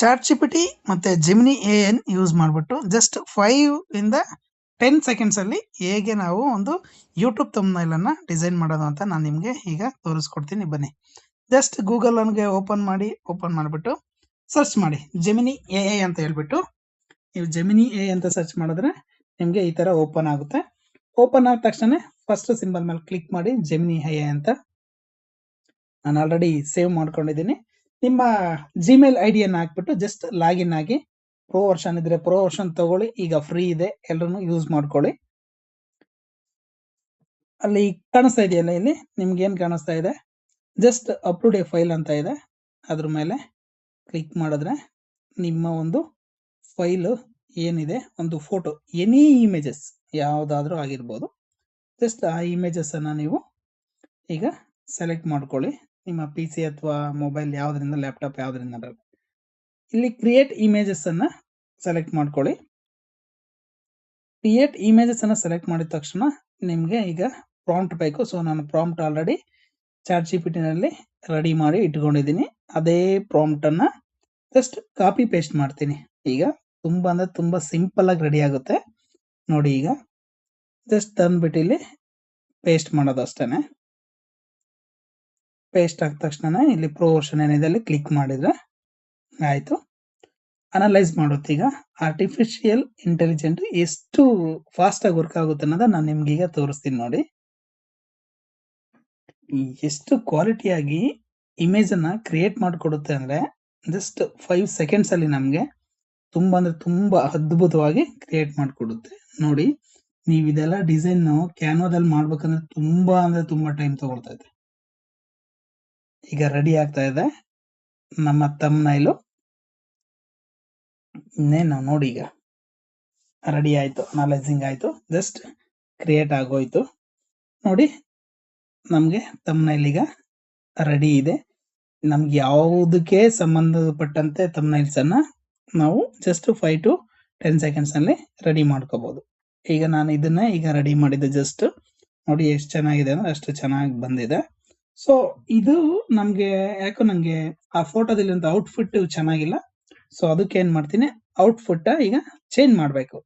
Chat GPT ಮತ್ತೆ Gemini A N use ಮಾಡಿಬಿಟ್ಟು just five ಇಂದ ಟೆನ್ ಸೆಕೆಂಡ್ಸಲ್ಲಿ ಹೇಗೆ ನಾವು ಒಂದು ಯೂಟ್ಯೂಬ್ ತಮ್ನೈಲ್ ಅನ್ನ ಡಿಸೈನ್ ಮಾಡೋದು ಅಂತ ನಾನು ನಿಮಗೆ ಈಗ ತೋರಿಸ್ಕೊಡ್ತೀನಿ. ಬನ್ನಿ. ಜಸ್ಟ್ ಗೂಗಲ್ ಅನ್ಗೆ ಓಪನ್ ಮಾಡಿ ಓಪನ್ ಮಾಡಿಬಿಟ್ಟು ಸರ್ಚ್ ಮಾಡಿ. ಜೆಮಿನಿ ಎ ಎ ಅಂತ ಹೇಳ್ಬಿಟ್ಟು. ನೀವು ಜೆಮಿನಿ ಎ ಅಂತ ಸರ್ಚ್ ಮಾಡಿದ್ರೆ ನಿಮಗೆ ಈ ತರ ಓಪನ್ ಆಗುತ್ತೆ. ಓಪನ್ ಆದ ತಕ್ಷಣ ಫಸ್ಟ್ ಸಿಂಬಲ್ ಮೇಲೆ ಕ್ಲಿಕ್ ಮಾಡಿ ಜೆಮಿನಿ ಎ ಅಂತ. ನಾನು ಆಲ್ರೆಡಿ ಸೇವ್ ಮಾಡ್ಕೊಂಡಿದ್ದೀನಿ. ನಿಮ್ಮ ಜಿಮೇಲ್ ಐ ಡಿಯನ್ನು ಹಾಕ್ಬಿಟ್ಟು ಜಸ್ಟ್ ಲಾಗಿನ್ ಆಗಿ ಪ್ರೋ ವರ್ಷನ್ ಇದ್ರೆ ಪ್ರೋ ವರ್ಷನ್ ತಗೊಳ್ಳಿ. ಈಗ ಫ್ರೀ ಇದೆ. ಎಲ್ಲರೂ ಯೂಸ್ ಮಾಡ್ಕೊಳ್ಳಿ. ಅಲ್ಲಿ ಕಾಣಿಸ್ತಾ ಇದೆಯಲ್ಲ ಇಲ್ಲಿ? ನಿಮ್ಗೆ ಏನು ಕಾಣಿಸ್ತಾ ಇದೆ? ಜಸ್ಟ್ ಅಪ್ಲೋಡ್ ಎ ಫೈಲ್ ಅಂತ ಇದೆ. ಅದ್ರ ಮೇಲೆ ಕ್ಲಿಕ್ ಮಾಡಿದ್ರೆ ನಿಮ್ಮ ಒಂದು ಫೈಲು ಏನಿದೆ? ಒಂದು ಫೋಟೋ ಎನಿ ಇಮೇಜಸ್ ಯಾವುದಾದ್ರೂ ಆಗಿರ್ಬೋದು. ಜಸ್ಟ್ ಆ ಇಮೇಜಸ್ ಅನ್ನ ನೀವು ಈಗ ಸೆಲೆಕ್ಟ್ ಮಾಡ್ಕೊಳ್ಳಿ. ನಿಮ್ಮ ಪಿ ಸಿ ಅಥವಾ ಮೊಬೈಲ್ ಯಾವುದರಿಂದ ಲ್ಯಾಪ್ಟಾಪ್ ಯಾವುದರಿಂದ ಇಲ್ಲಿ ಕ್ರಿಯೇಟ್ ಇಮೇಜಸ್ ಅನ್ನ ಸೆಲೆಕ್ಟ್ ಮಾಡ್ಕೊಳ್ಳಿ. ಕ್ರಿಯೇಟ್ ಇಮೇಜಸ್ ಅನ್ನ ಸೆಲೆಕ್ಟ್ ಮಾಡಿದ ತಕ್ಷಣ ನಿಮಗೆ ಈಗ ಪ್ರಾಂಪ್ಟ್ ಬೇಕು. ಸೊ ನಾನು ಪ್ರಾಂಪ್ಟ್ ಆಲ್ರೆಡಿ ಚಾಟ್ ಟಿನಲ್ಲಿ ರೆಡಿ ಮಾಡಿ ಇಟ್ಕೊಂಡಿದ್ದೀನಿ. ಅದೇ ಪ್ರಾಂಪ್ಟ್ ಅನ್ನ ಜಸ್ಟ್ ಕಾಪಿ ಪೇಸ್ಟ್ ಮಾಡ್ತೀನಿ. ಈಗ ತುಂಬಾ ಅಂದ್ರೆ ತುಂಬಾ ಸಿಂಪಲ್ ಆಗಿ ರೆಡಿ ಆಗುತ್ತೆ. ನೋಡಿ ಈಗ ಜಸ್ಟ್ ತಂದ್ಬಿಟ್ಟು ಇಲ್ಲಿ ಪೇಸ್ಟ್ ಮಾಡೋದು ಅಷ್ಟೇನೆ. ಪೇಸ್ಟ್ ಆದ ತಕ್ಷಣ ಇಲ್ಲಿ ಪ್ರೋವರ್ಷನ್ ಏನಿದೆ ಅಲ್ಲಿ ಕ್ಲಿಕ್ ಮಾಡಿದ್ರೆ, ಆಯ್ತು. ಅನಲೈಸ್ ಮಾಡುತ್ತೆ ಈಗ. ಆರ್ಟಿಫಿಷಿಯಲ್ ಇಂಟೆಲಿಜೆಂಟ್ ಎಷ್ಟು ಫಾಸ್ಟ್ ಆಗಿ ವರ್ಕ್ ಆಗುತ್ತೆ ಅನ್ನೋದ ನಾನು ನಿಮ್ಗೆ ಈಗ ತೋರಿಸ್ತೀನಿ ನೋಡಿ. ಎಷ್ಟು ಕ್ವಾಲಿಟಿಯಾಗಿ ಇಮೇಜ್ ಅನ್ನ ಕ್ರಿಯೇಟ್ ಮಾಡಿಕೊಡುತ್ತೆ ಅಂದ್ರೆ ಜಸ್ಟ್ ಫೈವ್ ಸೆಕೆಂಡ್ಸ್ ಅಲ್ಲಿ ನಮ್ಗೆ ತುಂಬಾ ಅಂದ್ರೆ ತುಂಬಾ ಅದ್ಭುತವಾಗಿ ಕ್ರಿಯೇಟ್ ಮಾಡಿಕೊಡುತ್ತೆ. ನೋಡಿ ನೀವು ಇದೆಲ್ಲ ಡಿಸೈನ್ ಕ್ಯಾನ್ವಾದಲ್ಲಿ ಮಾಡ್ಬೇಕಂದ್ರೆ ತುಂಬಾ ಅಂದ್ರೆ ತುಂಬಾ ಟೈಮ್ ತಗೊಳ್ತಾ ಈಗ ರೆಡಿ ಆಗ್ತಾ ಇದೆ. ನಮ್ಮ ತಮ್ನೈಲು ಇನ್ನೇನು ನೋಡಿ ಈಗ. ರೆಡಿ ಆಯಿತು ಅನಲೈಸಿಂಗ್ ಆಯಿತು ಜಸ್ಟ್ ಕ್ರಿಯೇಟ್ ಆಗೋಯ್ತು. ನೋಡಿ, ನಮಗೆ ತಮ್ನೈಲ್ ಈಗ ರೆಡಿ ಇದೆ. ನಮ್ಗೆ ಯಾವುದಕ್ಕೆ ಸಂಬಂಧಪಟ್ಟಂತೆ ತಮ್ಮನೈಲ್ಸನ್ನು ನಾವು just five to ten seconds ಅಲ್ಲಿ ರೆಡಿ ಮಾಡ್ಕೋಬೋದು. ಈಗ ನಾನು ಇದನ್ನ ಈಗ ರೆಡಿ ಮಾಡಿದ್ದೆ ಜಸ್ಟ್ ನೋಡಿ, ಎಷ್ಟು ಚೆನ್ನಾಗಿದೆ ಅಂದ್ರೆ ಅಷ್ಟು ಚೆನ್ನಾಗಿ ಬಂದಿದೆ. ಸೊ ಇದು ನಮ್ಗೆ, ಯಾಕೋ ನಂಗೆ ಆ ಫೋಟೋದಲ್ಲಿ ಒಂದು ಔಟ್ಫಿಟ್ ಚೆನ್ನಾಗಿಲ್ಲ. ಸೊ ಅದಕ್ಕೆ ಏನ್ ಮಾಡ್ತೀನಿ? ಔಟ್ಫಿಟ್ ಈಗ ಚೇಂಜ್ ಮಾಡ್ಬೇಕು.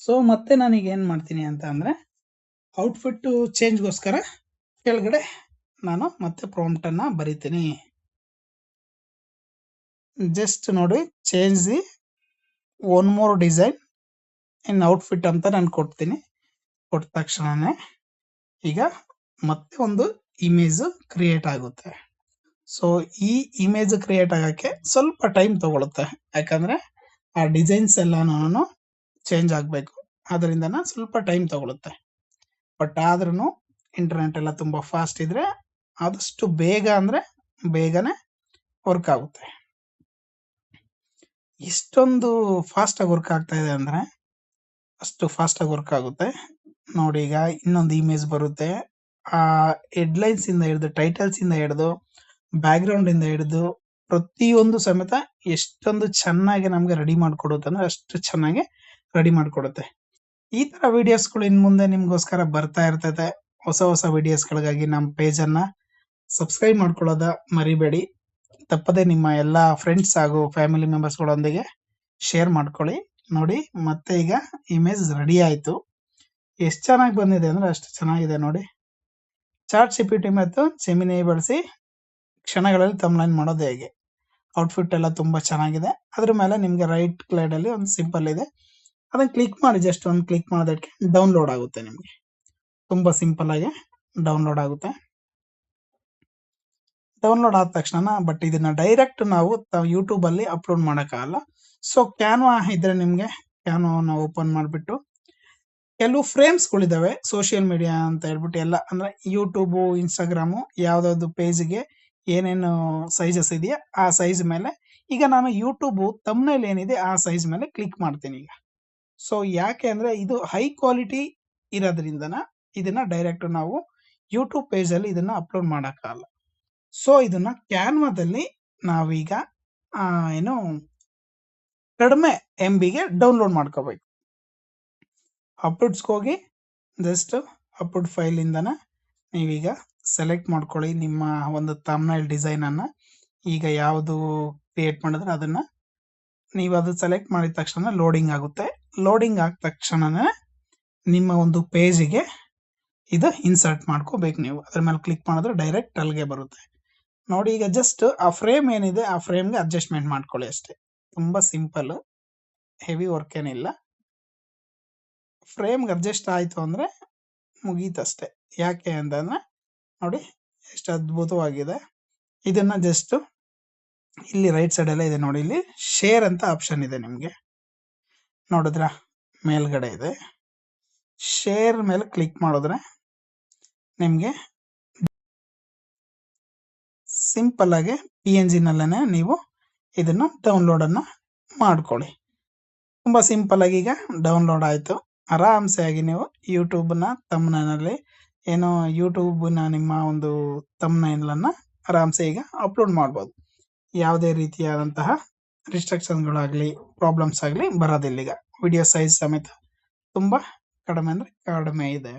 ಸೊ ಮತ್ತೆ ನಾನೀಗ ಏನ್ ಮಾಡ್ತೀನಿ ಅಂತ ಅಂದ್ರೆ ಔಟ್ಫಿಟ್ ಚೇಂಜ್ಗೋಸ್ಕರ ಕೆಳಗಡೆ ನಾನು ಮತ್ತೆ ಪ್ರಾಂಪ್ಟ್ ಅನ್ನ ಬರಿತೀನಿ. ಜಸ್ಟ್ ನೋಡಿ change the one more design in outfit ಅಂತ ನಾನು ಕೊಡ್ತೀನಿ. ಕೊಟ್ಟ ತಕ್ಷಣನೇ ಈಗ ಮತ್ತೆ ಒಂದು ಇಮೇಜ್ ಕ್ರಿಯೇಟ್ ಆಗುತ್ತೆ. ಸೊ ಈ ಇಮೇಜ್ ಕ್ರಿಯೇಟ್ ಆಗಕ್ಕೆ ಸ್ವಲ್ಪ ಟೈಮ್ ತಗೊಳುತ್ತೆ. ಯಾಕಂದ್ರೆ ಆ ಡಿಸೈನ್ಸ್ ಎಲ್ಲಾನು ಚೇಂಜ್ ಆಗಬೇಕು. ಅದರಿಂದ ಸ್ವಲ್ಪ ಟೈಮ್ ತಗೊಳುತ್ತೆ. ಬಟ್ ಆದ್ರೂ ಇಂಟರ್ನೆಟ್ ಎಲ್ಲ ತುಂಬಾ ಫಾಸ್ಟ್ ಇದ್ರೆ ಆದಷ್ಟು ಬೇಗ ಅಂದ್ರೆ ಬೇಗನೆ ವರ್ಕ್ ಆಗುತ್ತೆ. ಇಷ್ಟೊಂದು ಫಾಸ್ಟ್ ಆಗಿ ವರ್ಕ್ ಆಗ್ತಾ ಇದೆ ಅಂದ್ರೆ ಅಷ್ಟು ಫಾಸ್ಟ್ ಆಗಿ ವರ್ಕ್ ಆಗುತ್ತೆ. ನೋಡಿ ಈಗ ಇನ್ನೊಂದು ಇಮೇಜ್ ಬರುತ್ತೆ. ಆ ಹೆಡ್ಲೈನ್ಸ್ ಇಂದ ಹಿಡಿದು ಟೈಟಲ್ಸ್ ಇಂದ ಹಿಡಿದು ಬ್ಯಾಕ್ ಗ್ರೌಂಡ್ ಇಂದ ಹಿಡಿದು, ಪ್ರತಿಯೊಂದು ಸಮೇತ ಎಷ್ಟೊಂದು ಚೆನ್ನಾಗಿ ನಮಗೆ ರೆಡಿ ಮಾಡ್ಕೊಡುತ್ತೆ ಅಂದ್ರೆ ಅಷ್ಟು ಚೆನ್ನಾಗಿ ರೆಡಿ ಮಾಡ್ಕೊಡುತ್ತೆ. ಈ ತರ ವಿಡಿಯೋಸ್ಗಳು ಇನ್ ಮುಂದೆ ನಿಮ್ಗೋಸ್ಕರ ಬರ್ತಾ ಇರ್ತೈತೆ. ಹೊಸ ಹೊಸ ವಿಡಿಯೋಸ್ಗಳಿಗಾಗಿ ನಮ್ಮ ಪೇಜ್ ಅನ್ನ ಸಬ್ಸ್ಕ್ರೈಬ್ ಮಾಡ್ಕೊಳ್ಳೋದ ಮರಿಬೇಡಿ. ತಪ್ಪದೆ ನಿಮ್ಮ ಎಲ್ಲಾ ಫ್ರೆಂಡ್ಸ್ ಹಾಗೂ ಫ್ಯಾಮಿಲಿ ಮೆಂಬರ್ಸ್ ಗಳೊಂದಿಗೆ ಶೇರ್ ಮಾಡ್ಕೊಳ್ಳಿ. ನೋಡಿ, ಮತ್ತೆ ಈಗ ಇಮೇಜ್ ರೆಡಿ ಆಯ್ತು. ಎಷ್ಟು ಚೆನ್ನಾಗಿ ಬಂದಿದೆ ಅಂದ್ರೆ ಅಷ್ಟು ಚೆನ್ನಾಗಿದೆ ನೋಡಿ. ಚಾಟ್ ಸಿಪಿಟಿ ಮತ್ತು ಜೆಮಿನಿ ಬಳಸಿ ಕ್ಷಣಗಳಲ್ಲಿ ತಮ್ಲೈನ್ ಮಾಡೋದು ಹೇಗೆ? ಔಟ್ಫಿಟ್ ಎಲ್ಲ ತುಂಬ ಚೆನ್ನಾಗಿದೆ. ಅದ್ರ ಮೇಲೆ ನಿಮಗೆ ರೈಟ್ ಕ್ಲೈಡ್ ಅಲ್ಲಿ ಒಂದು ಸಿಂಪಲ್ ಇದೆ. ಅದನ್ನ ಕ್ಲಿಕ್ ಮಾಡಿ ಜಸ್ಟ್ ಒಂದು ಕ್ಲಿಕ್ ಮಾಡೋದಕ್ಕೆ ಡೌನ್ಲೋಡ್ ಆಗುತ್ತೆ ನಿಮಗೆ. ತುಂಬಾ ಸಿಂಪಲ್ ಆಗಿ ಡೌನ್ಲೋಡ್ ಆಗುತ್ತೆ. ಡೌನ್ಲೋಡ್ ಆದ ತಕ್ಷಣ ಬಟ್ ಇದನ್ನ ಡೈರೆಕ್ಟ್ ನಾವು ಯೂಟ್ಯೂಬ್ ಅಲ್ಲಿ ಅಪ್ಲೋಡ್ ಮಾಡೋಕ್ಕಾಗಲ್ಲ. ಸೊ ಕ್ಯಾನ್ವಾ ಇದ್ರೆ ನಿಮಗೆ ಕ್ಯಾನ್ವಾನ ಓಪನ್ ಮಾಡಿಬಿಟ್ಟು ಕೆಲವು ಫ್ರೇಮ್ಸ್ ಗಳಿದಾವೆ ಸೋಷಿಯಲ್ ಮೀಡಿಯಾ ಅಂತ ಹೇಳ್ಬಿಟ್ಟು ಎಲ್ಲ, ಅಂದ್ರೆ ಯೂಟ್ಯೂಬು ಇನ್ಸ್ಟಾಗ್ರಾಮು ಯಾವ್ದಾವ್ದು ಪೇಜ್ಗೆ ಏನೇನು ಸೈಜಸ್ ಇದೆಯಾ ಆ ಸೈಜ್ ಮೇಲೆ ಈಗ ನಾನು ಯೂಟ್ಯೂಬು ತಮ್ಮನೇಲಿ ಏನಿದೆ ಆ ಸೈಜ್ ಮೇಲೆ ಕ್ಲಿಕ್ ಮಾಡ್ತೀನಿ ಈಗ. ಸೊ ಯಾಕೆ ಅಂದ್ರೆ ಇದು ಹೈ ಕ್ವಾಲಿಟಿ ಇರೋದ್ರಿಂದನ ಇದನ್ನ ಡೈರೆಕ್ಟ್ ನಾವು ಯೂಟ್ಯೂಬ್ ಪೇಜಲ್ಲಿ ಇದನ್ನ ಅಪ್ಲೋಡ್ ಮಾಡೋಕ್ಕಾಗಲ್ಲ. ಸೊ ಇದನ್ನ ಕ್ಯಾನ್ವಾದಲ್ಲಿ ನಾವೀಗ ಏನು ಕಡಿಮೆ ಎಂ ಬಿಗೆ ಡೌನ್ಲೋಡ್ ಮಾಡ್ಕೋಬೇಕು. ಅಪ್ಲೋಡ್ಸ್ಗೆ ಹೋಗಿ ಜಸ್ಟ್ ಅಪ್ಲೋಡ್ ಫೈಲ್ ಇಂದನ ನೀವೀಗ ಸೆಲೆಕ್ಟ್ ಮಾಡ್ಕೊಳ್ಳಿ ನಿಮ್ಮ ಒಂದು ತಮ್ನೈಲ್ ಡಿಸೈನನ್ನು ಈಗ ಯಾವುದು ಕ್ರಿಯೇಟ್ ಮಾಡಿದ್ರೆ ಅದನ್ನು ನೀವು ಅದು ಸೆಲೆಕ್ಟ್ ಮಾಡಿದ ತಕ್ಷಣ ಲೋಡಿಂಗ್ ಆಗುತ್ತೆ. ಲೋಡಿಂಗ್ ಆದ ತಕ್ಷಣನೇ ನಿಮ್ಮ ಒಂದು ಪೇಜಿಗೆ ಇದು ಇನ್ಸರ್ಟ್ ಮಾಡ್ಕೋಬೇಕು ನೀವು. ಅದ್ರ ಮೇಲೆ ಕ್ಲಿಕ್ ಮಾಡಿದ್ರೆ ಡೈರೆಕ್ಟ್ ಅಲ್ಲಿಗೆ ಬರುತ್ತೆ. ನೋಡಿ ಈಗ ಜಸ್ಟ್ ಆ ಫ್ರೇಮ್ ಏನಿದೆ ಆ ಫ್ರೇಮ್ಗೆ ಅಡ್ಜಸ್ಟ್ಮೆಂಟ್ ಮಾಡ್ಕೊಳ್ಳಿ ಅಷ್ಟೇ. ತುಂಬ ಸಿಂಪಲ್ ಹೆವಿ ವರ್ಕ್ ಏನಿಲ್ಲ. ಫ್ರೇಮ್ಗೆ ಅಡ್ಜಸ್ಟ್ ಆಯಿತು ಅಂದರೆ ಮುಗೀತಷ್ಟೆ. ಯಾಕೆ ಅಂತಂದರೆ ನೋಡಿ, ಎಷ್ಟು ಅದ್ಭುತವಾಗಿದೆ. ಇದನ್ನು ಜಸ್ಟು ಇಲ್ಲಿ ರೈಟ್ ಸೈಡೆಲ್ಲ ಇದೆ ನೋಡಿ, ಇಲ್ಲಿ ಶೇರ್ ಅಂತ ಆಪ್ಷನ್ ಇದೆ ನಿಮಗೆ. ನೋಡಿದ್ರ? ಮೇಲ್ಗಡೆ ಇದೆ. ಶೇರ್ ಮೇಲೆ ಕ್ಲಿಕ್ ಮಾಡಿದ್ರೆ ನಿಮಗೆ ಸಿಂಪಲ್ ಪಿ ಎನ್ ಜಿನಲ್ಲೇ ನೀವು ಇದನ್ನು ಡೌನ್ಲೋಡನ್ನು ಮಾಡಿಕೊಳ್ಳಿ. ತುಂಬಾ ಸಿಂಪಲ್ ಈಗ ಡೌನ್ಲೋಡ್ ಆಯ್ತು. ಆರಾಮ್ಸೆ ಆಗಿ ನೀವು ಯೂಟ್ಯೂಬ್ನ ತಮ್ಮನಲ್ಲಿ ಏನೋ ಯೂಟ್ಯೂಬ್ನ ನಿಮ್ಮ ಒಂದು ತಮ್ಮನೈಲನ್ನ ಆರಾಮ್ಸೆ ಈಗ ಅಪ್ಲೋಡ್ ಮಾಡ್ಬೋದು. ಯಾವುದೇ ರೀತಿಯಾದಂತಹ ರಿಸ್ಟ್ರಿಕ್ಷನ್ಗಳಾಗಲಿ ಪ್ರಾಬ್ಲಮ್ಸ್ ಆಗಲಿ ಬರೋದಿಲ್ಲ ಈಗ. ವಿಡಿಯೋ ಸೈಜ್ ಸಮೇತ ತುಂಬ ಕಡಿಮೆ ಅಂದರೆ ಕಡಿಮೆ ಇದೆ.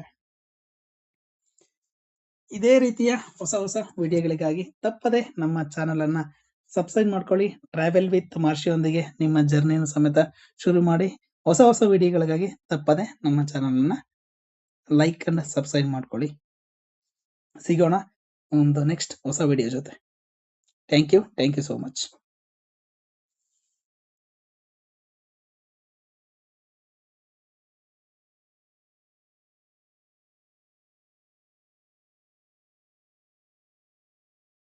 ಇದೇ ರೀತಿಯ ಹೊಸ ಹೊಸ ವಿಡಿಯೋಗಳಿಗಾಗಿ ತಪ್ಪದೆ ನಮ್ಮ ಚಾನಲನ್ನು ಸಬ್ಸ್ಕ್ರೈಬ್ ಮಾಡ್ಕೊಳ್ಳಿ. ಟ್ರಾವೆಲ್ ವಿತ್ ಮಾರ್ಷಿಯೊಂದಿಗೆ ನಿಮ್ಮ ಜರ್ನಿಯನ್ನು ಸಮೇತ ಶುರು ಮಾಡಿ. ಹೊಸ ಹೊಸ ವಿಡಿಯೋಗಳಿಗಾಗಿ ತಪ್ಪದೆ ನಮ್ಮ ಚಾನೆಲ್ ಅನ್ನ ಲೈಕ್ ಅಂಡ್ ಸಬ್ಸ್ಕ್ರೈಬ್ ಮಾಡ್ಕೊಳ್ಳಿ. ಸಿಗೋಣ ಒಂದು ನೆಕ್ಸ್ಟ್ ಹೊಸ ವಿಡಿಯೋ ಜೊತೆ. Thank you thank you so much